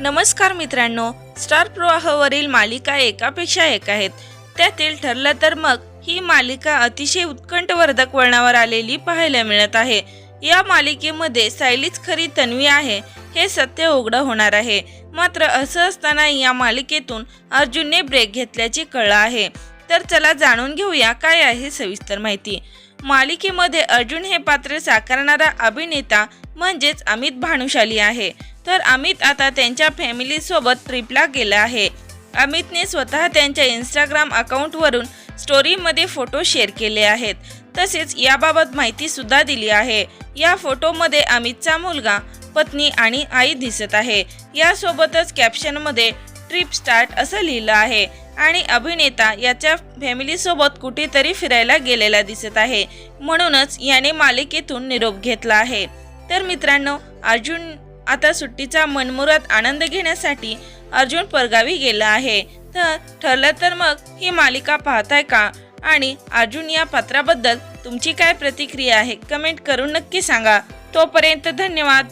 नमस्कार मित्रांनो स्टार प्रवाहावरील मालिका एकापेक्षा एक आहेत. त्यातील ठरलं तर मग ही मालिका अतिशय उत्कंठवर्धक वळणावर आलेली पाहायला मिळत आहे. या मालिकेमध्ये सायलीच खरी तन्वी आहे हे सत्य उघडं होणार आहे. मात्र असं असताना या मालिकेतून अर्जुनने ब्रेक घेतल्याची कळलं आहे. तर चला जाणून घेऊया काय आहे सविस्तर माहिती. मालिकेमध्ये अर्जुन हे पात्र साकारणारा अभिनेता म्हणजेच अमित भानुशाली आहे. तर अमित आता त्यांच्या फॅमिलीसोबत ट्रिपला गेला आहे. अमितने स्वतः त्यांच्या इंस्टाग्राम अकाउंटवरून स्टोरीमध्ये फोटो शेअर केले आहेत. तसेच याबाबत माहितीसुद्धा दिली आहे. या फोटोमध्ये अमितचा मुलगा पत्नी आणि आई दिसत आहे. यासोबतच कॅप्शनमध्ये ट्रिप स्टार्ट असं लिहिलं आहे. आणि अभिनेता याच्या फॅमिलीसोबत कुठेतरी फिरायला गेलेला दिसत आहे. म्हणूनच याने मालिकेतून निरोप घेतला आहे. तर मित्रांनो अर्जुन आता सुट्टीचा मनमुरात आनंद घेण्यासाठी अर्जुन परगावी गेला आहे. तर ठरलं तर मग ही मालिका पाहताय का? आणि अर्जुन या पात्राबद्दल तुमची काय प्रतिक्रिया आहे? कमेंट करून नक्की सांगा. तोपर्यंत धन्यवाद.